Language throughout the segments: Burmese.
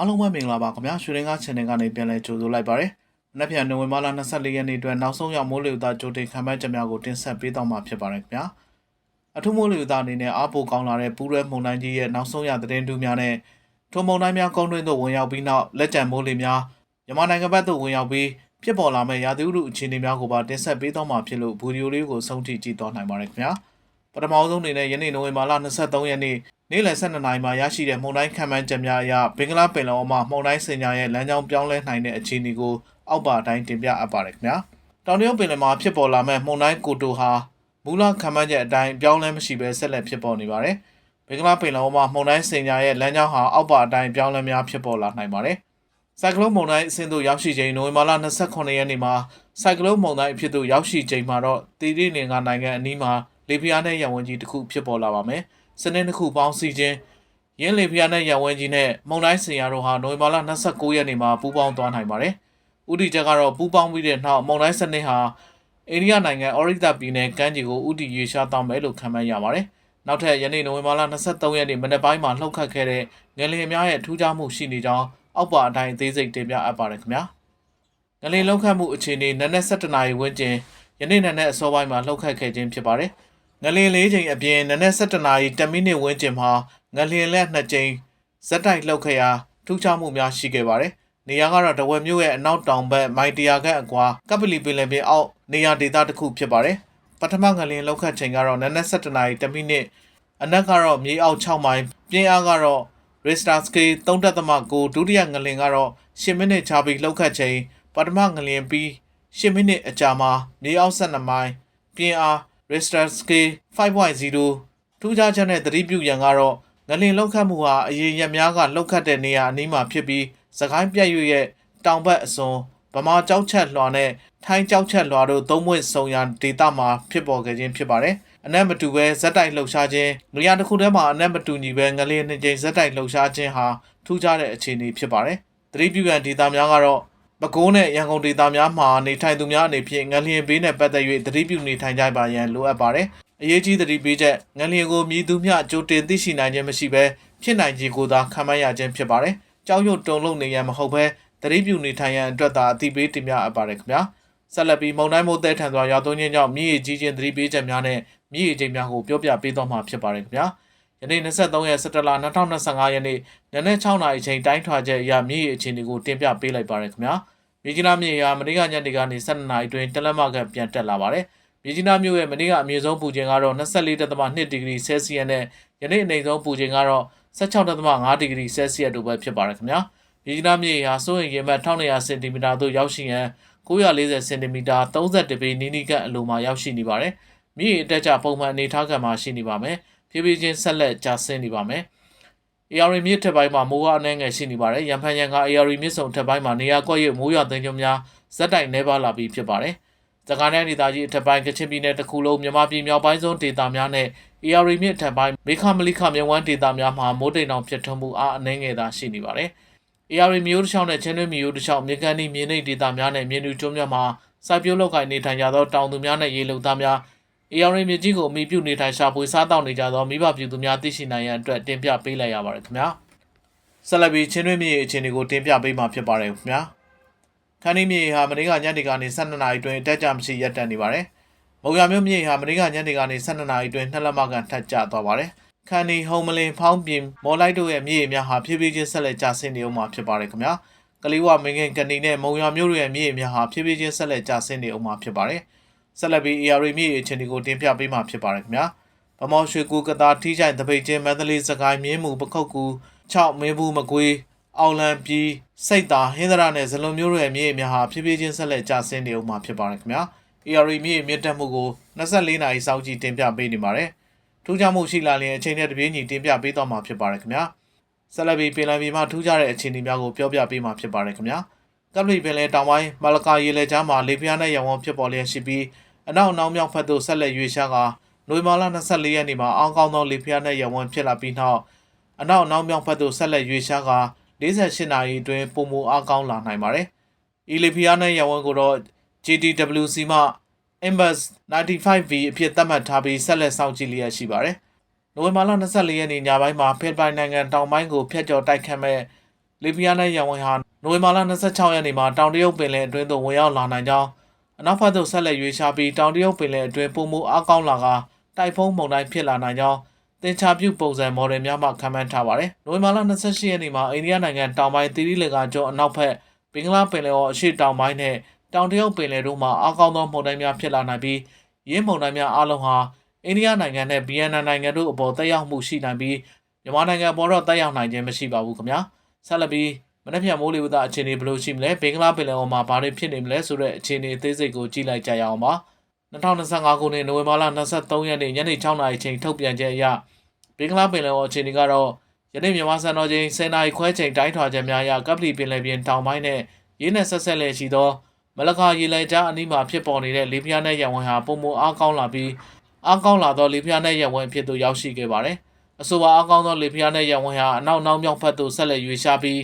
အားလုံးပဲမင်္ဂလာပါခင်ဗျာရွှေရင်းကား channel ကနေပြန်လည်ကြိုဆိုလိုက်ပါရစေ။မနေ့ပြန်နိုဝင်ဘာလ24ရက်နေ့အတွက်နောက်ဆုံးရောက်မိုးလေဝသကြိုတင်ခံမှန်းချက်များကိုတင်ဆက်ပေးတော့မှာဖြစ်ပါတယ်ခင်ဗျာ။အထူးမိုးလေဝသအနေနဲ့အားပိုကောင်းလာတဲ့ပူးရဲမုန်တိုင်းကြီးရဲ့နောက်ဆုံးရသတင်းတူးများနဲ့ထုံမုန်တိုင်းများကုန်းတွင်းသို့ဝင်ရောက်ပြီးနောက်လက်ကျန်မိုးလေများမြန်မာနိုင်ငံဘက်သို့ဝင်ရောက်ပြီးဖြစ်ပေါ်လာမယ့်ရာသီဥတုအခြေအနေများကိုပါတင်ဆက်ပေးတော့မှာဖြစ်လို့ဗီဒီယိုလေးကိုဆုံးထိကြည့်သွားနိုင်ပါတယ်ခင်ဗျာ။ပထမဆုံးအနေနဲ့ယနေ့နိုဝင်ဘာလ23ရက်နေ့ နေ့လယ်12နာရီမှာရရှိတဲ့မုန်တိုင်းခံမှန်းချက်များအရဘင်္ဂလားပင်လယ်အော်မှာမုန်တိုင်းစင်ညာရဲ့လမ်းကြောင်းပြောင်းလဲနိုင်တဲ့အခြေအနေကိုအောက်ပါတိုင်းတင်ပြအပ်ပါတယ်ခင်ဗျာ။တောင်တရုတ်ပင်လယ်မှာဖြစ်ပေါ်လာမဲ့မုန်တိုင်းကိုတိုဟာမူလခံမှန်းချက်အတိုင်းပြောင်းလဲမရှိဘဲဆက်လက်ဖြစ်ပေါ်နေပါတယ်။ဘင်္ဂလားပင်လယ်အော်မှာမုန်တိုင်းစင်ညာရဲ့လမ်းကြောင်းဟာအောက်ပါအတိုင်းပြောင်းလဲများဖြစ်ပေါ်လာနိုင်ပါတယ်။ဆိုင်ကလုန်းမုန်တိုင်းအဆင့်သို့ရောက်ရှိချိန်နိုဝင်ဘာလ29ရက်နေ့မှာဆိုင်ကလုန်းမုန်တိုင်းအဖြစ်သို့ရောက်ရှိချိန်မှာတော့တီရီနေကနိုင်ငံအနီးမှာလေပြင်းနဲ့ရန်ဝင်ကြီးတစ်ခုဖြစ်ပေါ်လာပါမယ်။ စနေတစ်ခုပေါင်းစီခြင်းရင်းလေပြင်းနဲ့ရန်ဝင်ကြီးနဲ့မုန်တိုင်းစင်ရတို့ဟာနိုဝင်ဘာလ29ရက်နေ့မှာပူးပေါင်းသွားနိုင်ပါတယ်။ဥတီချက်ကတော့ပူးပေါင်းပြီးတဲ့နောက်မုန်တိုင်းစနစ်ဟာအိန္ဒိယနိုင်ငံအော်ရိတာပြည်နယ်ကမ်းခြေကိုဥတီရေရှားတောင်းမယ်လို့ခန့်မှန်းရပါတယ်။နောက်ထပ်ယနေ့နိုဝင်ဘာလ23ရက်နေ့မနေ့ပိုင်းမှာလှုပ်ခတ်ခဲ့တဲ့ငလင်များရဲ့ထူးခြားမှုရှိနေကြောင်းအောက်ပါအတိုင်းအသေးစိတ်တင်ပြအပ်ပါတယ်ခင်ဗျာ။ငလင်လှုပ်ခတ်မှုအခြေအနေနနက်7:00နာရီဝန်းကျင်ယနေ့နနက်အစောပိုင်းမှာလှုပ်ခတ်ခဲ့ခြင်းဖြစ်ပါတယ်။ ငလင်၄ချိန်အပြင်နနက်7:00နာရီ10မိနစ်ဝန်းကျင်မှာငလင်လက်2ချိန်ဇက်တိုက်လှုပ်ခဲ့ရာထူးခြားမှုများရှိခဲ့ပါတယ်။နေရာကတော့တဝက်မြို့ရဲ့အနောက်တောင်ဘက်မိုင်တရာခန့်အကွာကပလီပင်လယ်ပြင်အောက်နေရာဒေသတစ်ခုဖြစ်ပါတယ်။ပထမငလင်လှုပ်ခတ်ချိန်ကတော့နနက်7:00နာရီ10မိနစ်အနက်ကတော့မြေအောက်6မိုင်ပြင်းအားကတော့ Richter scale 3.9ဒုတိယငလင်ကတော့10မိနစ်ချပြီးလှုပ်ခတ်ချိန်ပထမငလင်ပြီး10မိနစ်အကြာမှာမြေအောက်12မိုင်ပြင်းအား Richter scale 5.0ထူးခြားချက်နဲ့သတိပြုရန်ကတော့ငလင်လှုပ်ခတ်မှုဟာအရင်ရက်များကလှုပ်ခတ်တဲ့နေရာအနီးမှာဖြစ်ပြီးစကိုင်းပြက်ရွရဲ့တောင်ဘက်အစွန်ဗမာကြောက်ချက်လွှာနဲ့ထိုင်းကြောက်ချက်လွှာတို့သုံးပွင့်ဆုံရာဒေသမှာဖြစ်ပေါ်ခဲ့ခြင်းဖြစ်ပါတယ်။အနက်မတူပဲဇက်တိုက်လှုပ်ရှားခြင်းနေရာတစ်ခုတည်းမှာအနက်မတူညီပဲငလျင်နှစ်ကြိမ်ဇက်တိုက်လှုပ်ရှားခြင်းဟာထူးခြားတဲ့အခြေအနေဖြစ်ပါတယ်။သတိပြုရန်ဒေသများကတော့ ပဲခူးနဲ့ရန်ကုန်ဒေသများမှာနေထိုင်သူများအနေဖြင့်ငလျင်ဘေးနဲ့ပတ်သက်၍သတိပြုနေထိုင်ကြပါရန်လိုအပ်ပါတယ်။အရေးကြီးသတိပေးချက်ငလျင်ကိုမြည်သူမျှကြိုတင်သိရှိနိုင်ခြင်းမရှိဘဲဖြစ်နိုင်ခြေကိုသာခံမှန်းရခြင်းဖြစ်ပါတယ်။ကြောက်ရွံ့တုန်လှုပ်နေရန်မဟုတ်ဘဲသတိပြုနေထိုင်ရန်အတွက်သာအသိပေးတင်ပြအပ်ပါတယ်ခင်ဗျာ။ဆက်လက်ပြီးမုံတိုင်းမိုးတဲထန်စွာရွာသွန်းခြင်းကြောင့်မြည်ရည်ကြီးခြင်းသတိပေးချက်များနဲ့မြည်ရည်ခြင်းများကိုပြောပြပေးသွားမှာဖြစ်ပါတယ်ခင်ဗျာ။ ယနေ့23ရက်17လ2025ရက်နေ့ညနေ6နာရီချိန်တိုင်းထွာချက်အရမြည်ရည်အခြေအနေကိုတင်ပြပေးလိုက်ပါတယ်ခင်ဗျာ။မြေကြီးနားမြေဟာမနေ့ကညနေကနေ12နာရီတွင်တလက်မကပြန်တက်လာပါတယ်။မြေကြီးနားမြို့ရဲ့မနေ့ကအမြင့်ဆုံးပူချိန်ကတော့24.2ဒီဂရီဆဲလ်စီယပ်နဲ့ယနေ့အနိမ့်ဆုံးပူချိန်ကတော့16.5ဒီဂရီဆဲလ်စီယပ်တို့ပဲဖြစ်ပါတယ်ခင်ဗျာ။မြေကြီးနားမြေဟာစိုးရင်ရေမှတ်1200စင်တီမီတာသို့ရောက်ရှိရန်940စင်တီမီတာ30ပေနီးနီးကပ်အလိုမှာရောက်ရှိနေပါတယ်။မြေအတက်ကြပုံမှန်အနေထားခံမှာရှိနေပါမယ်။ ဖြည်းဖြည်းချင်းဆက်လက်ကျဆင်းနေပါမယ်။ AR မြစ်ထက်ပိုင်းမှာမိုးအနှဲငယ်ရှိနေပါတယ်။ရန်ဖန်ရန်က AR မြစ်ဆုံထက်ပိုင်းမှာနေရာကွက်ရွမိုးရွာသွန်းကြများဇက်တိုင်နေပါလာပြီးဖြစ်ပါတယ်။စကိုင်းတိုင်းဒေသကြီးအထက်ပိုင်းကချင်ပြည်နယ်တစ်ခုလုံးမြန်မာပြည်မြောက်ပိုင်းဆုံးဒေသများနဲ့ AR မြစ်ထက်ပိုင်းမေခမလိခမြဝန်းဒေသများမှာမိုးတိမ်တောင်ဖြစ်ထွန်းမှုအားအနှဲငယ်သာရှိနေပါတယ်။ AR မျိုးတစ်ချောင်းနဲ့ချင်းတွင်းမျိုးတစ်ချောင်းမြေကန်ဒီမြေနိမ့်ဒေသများနဲ့မြေနူကျွန်းများမှာစိုက်ပျိုးလုပ်ကိုင်နေထိုင်ကြသောတောင်သူများနဲ့ရေလုံသားများ AR မြေကြီးကိုအမိပြုနေထိုင်ရှာဖွေစားတောက်နေကြသောမိဘပြည်သူများသိရှိနိုင်ရန်အတွက်တင်ပြပေးလိုက်ရပါတယ်ခင်ဗျာဆက်လက်ပြီးချင်းတွင်းမြေအခြေအနေကိုတင်ပြပေးမှာဖြစ်ပါတယ်ခင်ဗျာခန်းဒီမြေဟာမနေ့ကညနေကနေ12နာရီတွင်တက်ကြမရှိရပ်တန့်နေပါတယ်မုံရမြို့မြေဟာမနေ့ကညနေကနေ12နာရီတွင်နှစ်လက်မကန်ထပ်ကျသွားပါတယ်ခန်းဒီဟုံမလင်ဖောင်းပြင်မော်လိုက်တို့ရဲ့မြေများဟာဖြည်းဖြည်းချင်းဆက်လက်ကျဆင်းနေအောင်မှာဖြစ်ပါတယ်ခင်ဗျာကလေးဝမင်းငင်ကနေနဲ့မုံရမြို့တို့ရဲ့မြေများဟာဖြည်းဖြည်းချင်းဆက်လက်ကျဆင်းနေအောင်မှာဖြစ်ပါတယ် ဆက်လက်ပြီး AR မြေအခြေအနေကိုတင်ပြပေးမှာဖြစ်ပါတယ်ခင်ဗျာဗမော်ရွှေကူကတာထီးချိုင်တပိတ်ချင်းမန္တလေးစကိုင်းမြင်းမှုပခုတ်ကူ6မင်းဘူးမကွေးအောင်လံပြည်စိတ်သာဟင်းသရနဲ့ဇလုံမျိုးတို့ရဲ့မြေများဟာဖြည်းဖြည်းချင်းဆက်လက်ကျဆင်းနေအောင်မှာဖြစ်ပါတယ်ခင်ဗျာ AR မြေမြင့်တက်မှုကို24နာရီစောင့်ကြည့်တင်ပြပေးနေပါတယ်ထူးခြားမှုရှိလာရင်အချိန်နဲ့တပြေးညီတင်ပြပေးတော့မှာဖြစ်ပါတယ်ခင်ဗျာဆက်လက်ပြီးပင်လယ်ပြင်မှာထူးခြားတဲ့အခြေအနေများကိုပြောပြပေးမှာဖြစ်ပါတယ်ခင်ဗျာကပလီပင်လယ်တောင်ပိုင်းမလကာရေလက်ကြားမှာလေပြင်းနဲ့ရောင်ဝန်းဖြစ်ပေါ်လျက်ရှိပြီး အနောက်အနောက်မြောက်ဘက်သို့ဆက်လက်ရွေ့ရှားကာနိုဝင်ဘာလ24ရက်နေ့မှာအောင်းကောင်းသောလေပြင်းနဲ့ရောင်ဝန်းဖြစ်လာပြီးနောက်အနောက်အနောက်မြောက်ဘက်သို့ဆက်လက်ရွေ့ရှားကာ48နာရီအတွင်းပုံမူအားကောင်းလာနိုင်ပါတယ်။အီလီဖီယာနဲ့ရောင်ဝန်းကိုတော့ GTWC မှ Imbus 95V အဖြစ်သတ်မှတ်ထားပြီးဆက်လက်စောင့်ကြည့်လျက်ရှိပါတယ်။နိုဝင်ဘာလ24ရက်နေ့ညပိုင်းမှာဖိလစ်ပိုင်နိုင်ငံတောင်ပိုင်းကိုဖျက်ကျော်တိုက်ခတ်မဲ့လီဘီယာနဲ့ယမန်ဟာနိုဝင်ဘာလ26ရက်နေ့မှာတောင်တရုတ်ပင်လယ်အတွင်းသို့ဝင်ရောက်လာနိုင်ကြောင်း အနောက်ဘက်သို့ဆက်လက်ရွေ့ရှားပြီးတောင်တရုတ်ပင်လယ်အတွင်းပုံမှုအကောင်းလာကတိုက်ဖုန်းမုန်တိုင်းဖြစ်လာနိုင်ကြောင်းတင်ချပြုပုံစံမော်ဒယ်များမှခန့်မှန်းထားပါတယ်။နိုဝင်ဘာလ28ရက်နေ့မှာအိန္ဒိယနိုင်ငံတောင်ပိုင်းသီရိလင်္ကာကျွန်းအနောက်ဘက်ဘင်္ဂလားပင်လယ်အော်အရှေ့တောင်ပိုင်းနဲ့တောင်တရုတ်ပင်လယ်တို့မှာအကောင်းသောမုန်တိုင်းများဖြစ်လာနိုင်ပြီးရင်းမုန်တိုင်းများအလုံးဟာအိန္ဒိယနိုင်ငံနဲ့ဗီယက်နမ်နိုင်ငံတို့အပေါ်တက်ရောက်မှုရှိနိုင်ပြီးမြန်မာနိုင်ငံအပေါ်တော့တက်ရောက်နိုင်ခြင်းမရှိပါဘူးခင်ဗျာ။ဆက်လက်ပြီး မနေ့ဖြန်မိုးလေဝသအခြေအနေဘယ်လိုရှိမလဲဘင်္ဂလားပင်လယ်အော်မှာဘာတွေဖြစ်နေမလဲဆိုတဲ့အခြေအနေအသေးစိတ်ကိုကြည့်လိုက်ကြရအောင်ပါ2025ခုနှစ်နိုဝင်ဘာလ23ရက်နေ့ညနေ6:00နာရီချိန်ထုတ်ပြန်ချက်အရဘင်္ဂလားပင်လယ်အော်အခြေအနေကတော့ယနေ့မြန်မာစံတော်ချိန်10:00နာရီခွဲချိန်တိုင်းထွာချက်များအရကပလီပင်လယ်ပြင်တောင်ပိုင်းနဲ့ရင်းနဲ့ဆက်ဆက်လက်ရှိသောမလကာရေလက်ကြားအနီးမှာဖြစ်ပေါ်နေတဲ့လေပြင်းနဲ့ရံဝင်ဟာပုံမအားကောင်းလာပြီးအားကောင်းလာသောလေပြင်းနဲ့ရံဝင်ဖြစ်သို့ရောက်ရှိခဲ့ပါတယ်အဆိုပါအားကောင်းသောလေပြင်းနဲ့ရံဝင်ဟာအနောက်နောက်မြောက်ဘက်သို့ဆက်လက်ရွေ့ရှားပြီး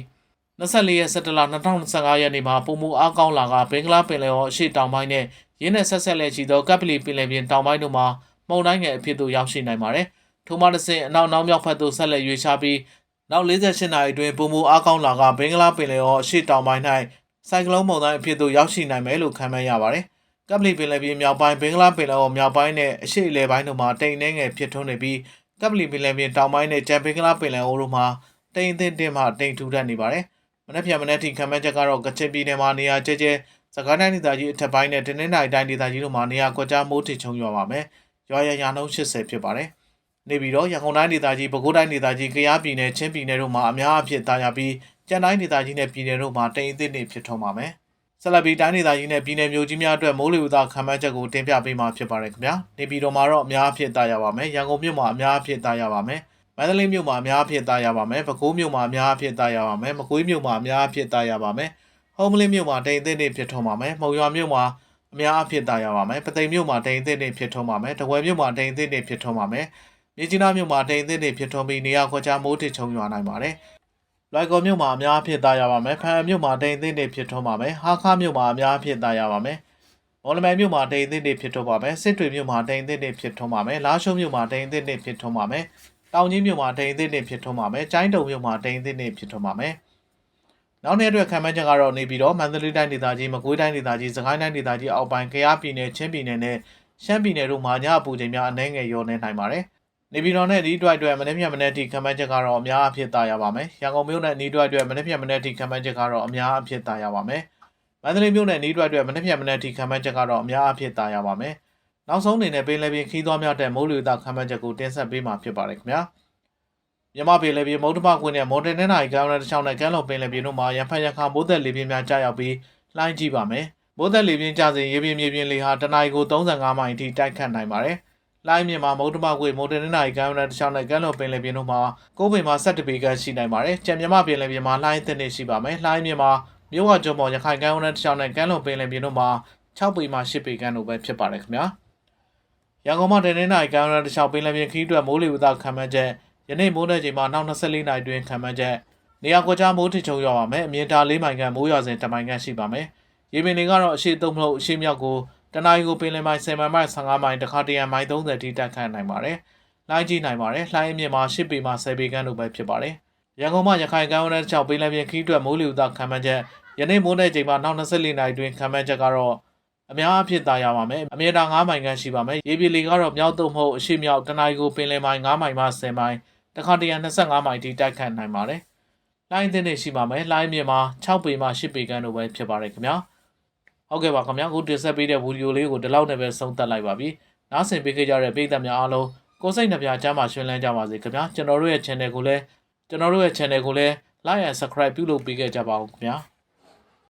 24ရက်17လ2025ရက်နေ့မှာပုံမှုအားကောင်းလာကဘင်္ဂလားပင်လယ်အော်အရှေ့တောင်ပိုင်းနဲ့ရင်းနဲ့ဆက်ဆက်လက်ရှိသောကပ်ပလီပင်လယ်ပြင်တောင်ပိုင်းတို့မှာမုန်တိုင်းငယ်အဖြစ်သို့ရောက်ရှိနိုင်ပါတယ်။ထို့မှတစ်ဆင့်အနောက်နောက်မြောက်ဘက်သို့ဆက်လက်ရွေ့ရှားပြီးနောက်48နာရီအတွင်းပုံမှုအားကောင်းလာကဘင်္ဂလားပင်လယ်အော်အရှေ့တောင်ပိုင်း၌စိုက်ကလုန်းမုန်တိုင်းအဖြစ်သို့ရောက်ရှိနိုင်မယ်လို့ခန့်မှန်းရပါတယ်။ကပ်ပလီပင်လယ်ပြင်မြောက်ပိုင်းဘင်္ဂလားပင်လယ်အော်မြောက်ပိုင်းနဲ့အရှေ့အလယ်ပိုင်းတို့မှာတိမ်နှဲငယ်ဖြစ်ထွန်းနေပြီးကပ်ပလီပင်လယ်ပြင်တောင်ပိုင်းနဲ့ကြံဘင်္ဂလားပင်လယ်အော်တို့မှာတိမ်အထင်းတင်မှတိမ်ထူထပ်နေပါတယ်။ မနေ့ပြန်မနေ့ထိခံမှန်းချက်ကတော့ကချင်ပြည်နယ်မှာနေရာကျကျစကိုင်းတိုင်းဒေသကြီးအထက်ပိုင်းနဲ့တနင်္သာရီတိုင်းဒေသကြီးတို့မှာနေရာကွက်ကြားမိုးထစ်ချုံရွာပါမယ်။ရွာရရာနှုန်း80ဖြစ်ပါတယ်။နေပြီးတော့ရန်ကုန်တိုင်းဒေသကြီးပဲခူးတိုင်းဒေသကြီးကယားပြည်နယ်ချင်းပြည်နယ်တို့မှာအများအဖြစ်တာယာပြီးကြံတိုင်းဒေသကြီးနဲ့ပြည်နယ်တို့မှာတိမ်အထင်းနေဖြစ်ထွန်းပါမယ်။ဆက်လက်ပြီးတိုင်းဒေသကြီးနဲ့ပြည်နယ်မျိုးကြီးများအတွက်မိုးလေဝသခံမှန်းချက်ကိုတင်ပြပေးမှာဖြစ်ပါတယ်ခင်ဗျာ။နေပြည်တော်မှာတော့အများအဖြစ်တာယာပါမယ်။ရန်ကုန်မြို့မှာအများအဖြစ်တာယာပါမယ်။ မန္တလေးမြို့မှာအများအဖြစ်သားရပါမယ်။ပဲခူးမြို့မှာအများအဖြစ်သားရပါမယ်။မကွေးမြို့မှာအများအဖြစ်သားရပါမယ်။ဟုံးမလင်းမြို့မှာတိမ်သိမ့်နေဖြစ်ထွန်းပါမယ်။မှုံရွာမြို့မှာအများအဖြစ်သားရပါမယ်။ပသိမ်မြို့မှာတိမ်သိမ့်နေဖြစ်ထွန်းပါမယ်။တဝယ်မြို့မှာတိမ်သိမ့်နေဖြစ်ထွန်းပါမယ်။မြကြီးနားမြို့မှာတိမ်သိမ့်နေဖြစ်ထွန်းပြီးနေရာခွက်ကြားမိုးထစ်ချုံရွာနိုင်ပါတယ်။လွိုင်ကော်မြို့မှာအများအဖြစ်သားရပါမယ်။ဖန်မြို့မှာတိမ်သိမ့်နေဖြစ်ထွန်းပါမယ်။ဟာခါမြို့မှာအများအဖြစ်သားရပါမယ်။မော်လမြိုင်မြို့မှာတိမ်သိမ့်နေဖြစ်ထွန်းပါမယ်။စစ်တွေမြို့မှာတိမ်သိမ့်နေဖြစ်ထွန်းပါမယ်။လာရှုံးမြို့မှာတိမ်သိမ့်နေဖြစ်ထွန်းပါမယ်။ တောင်ကြီးမြို့မှာဒိန်အသစ်နေဖြစ်ထွန်းပါမယ်။ကျိုင်းတုံမြို့မှာဒိန်အသစ်နေဖြစ်ထွန်းပါမယ်။နောက်နေ့အတွက်ခံမှန်းချက်ကတော့နေပြီးတော့မန္တလေးတိုင်းဒေသကြီးမကွေးတိုင်းဒေသကြီးစကိုင်းတိုင်းဒေသကြီးအောက်ပိုင်းကယားပြည်နယ်ချင်းပြည်နယ်နဲ့ရှမ်းပြည်နယ်တို့မှာညအပူချိန်များအနည်းငယ်လျော့နေနိုင်ပါတယ်။နေပြည်တော်နဲ့ဒီအတွက်အတွက်မနေ့ပြန်မနေ့ထိခံမှန်းချက်ကတော့အများအဖြစ်သာရပါမယ်။ရန်ကုန်မြို့နဲ့ဒီအတွက်အတွက်မနေ့ပြန်မနေ့ထိခံမှန်းချက်ကတော့အများအဖြစ်သာရပါမယ်။မန္တလေးမြို့နဲ့ဒီအတွက်အတွက်မနေ့ပြန်မနေ့ထိခံမှန်းချက်ကတော့အများအဖြစ်သာရပါမယ်။ နောက်ဆုံးအနေနဲ့ပင်လယ်ပြင်ခီးသွွားများတဲ့မိုးလေဝသခံမှန်းချက်ကိုတင်ဆက်ပေးမှာဖြစ်ပါတယ်ခင်ဗျာ။မြမပင်လယ်ပြင်မုတ်တမကွင်းနဲ့မော်တင်နဲ့နိုင်ကမ်းရတစ်ချောင်းနဲ့ကမ်းလွန်ပင်လယ်ပြင်တို့မှာရန်ဖန်ရခါမိုးသက်လေပြင်းများကြာရောက်ပြီးလှိုင်းကြည့်ပါမယ်။မိုးသက်လေပြင်းကြစဉ်ရေပြင်းမြေပြင်းလေဟာတနအီကို35မိုင်အထိတိုက်ခတ်နိုင်ပါတယ်။လှိုင်းမြင့်မှာမုတ်တမကွင်းမော်တင်နဲ့နိုင်ကမ်းရတစ်ချောင်းနဲ့ကမ်းလွန်ပင်လယ်ပြင်တို့မှာကိုးပင်မှာ17ပေခန့်ရှိနိုင်ပါတယ်။ကြံမြမပင်လယ်ပြင်မှာလှိုင်းသစ်နေရှိပါမယ်။လှိုင်းမြင့်မှာမြို့ဝကျွန်းပေါ်ရခိုင်ကမ်းရတစ်ချောင်းနဲ့ကမ်းလွန်ပင်လယ်ပြင်တို့မှာ6ပေမှ10ပေခန့်တို့ပဲဖြစ်ပါတယ်ခင်ဗျာ။ ရန်ကုန်မှာတနင်္လာရီကမ်းရတစ်ချောင်းပင်လယ်ပြင်ခီးအတွက်မိုးလေဝသခံမှန်းချက်ယနေ့မိုးတဲ့ချိန်မှာနောက်24နာရီတွင်ခံမှန်းချက်နေရာကွက်ကြားမိုးထစ်ချုံရောက်ပါမယ်အမြင့်တာ၄မိုင်ခန့်မိုးရွာစဉ်တမိုင်ခန့်ရှိပါမယ်ရေပင်တွေကတော့အရှိသုံးမလို့အရှိမြောက်ကိုတနအီကိုပင်လယ်မိုင်10မိုင်မှ15မိုင်တခါတရံမိုင်30ထိတက်ခတ်နိုင်ပါတယ်လှိုင်းကြီးနိုင်ပါတယ်လှိုင်းအမြင့်မှာ10ပေမှ10ပေခန့်တို့ပဲဖြစ်ပါတယ်ရန်ကုန်မှာရခိုင်ကမ်းရိုးတန်း6ပင်လယ်ပြင်ခီးအတွက်မိုးလေဝသခံမှန်းချက်ယနေ့မိုးတဲ့ချိန်မှာနောက်24နာရီတွင်ခံမှန်းချက်ကတော့ အများအဖြစ်သာရပါမယ်အမြင့်တာ9မိုင်ခန့်ရှိပါမယ်ရေပြည်လေကတော့မြောက်သုံးမဟုတ်အရှိမြောက်တနအီကိုပင်လယ်မိုင်9မိုင်မှ10မိုင်တခါတရံ25မိုင်ထိတိုက်ခတ်နိုင်ပါတယ်။လိုင်းသင်းနေရှိပါမယ်။လိုင်းမြေမှာ6ပေမှ10ပေခန့်တို့ပဲဖြစ်ပါတယ်ခင်ဗျာ။ဟုတ်ကဲ့ပါခင်ဗျာ။ခုတင်ဆက်ပေးတဲ့ဗီဒီယိုလေးကိုဒီလောက်နဲ့ပဲဆုံးသက်လိုက်ပါပြီ။နားဆင်ပေးခဲ့ကြတဲ့ပရိသတ်များအားလုံးကိုစိတ်နှပြချမ်းသာရှင်လန်းကြပါစေခင်ဗျာ။ကျွန်တော်တို့ရဲ့ channel ကိုလည်းကျွန်တော်တို့ရဲ့ channel ကိုလည်း like and subscribe ပြုလုပ်ပေးခဲ့ကြပါဦးခင်ဗျာ။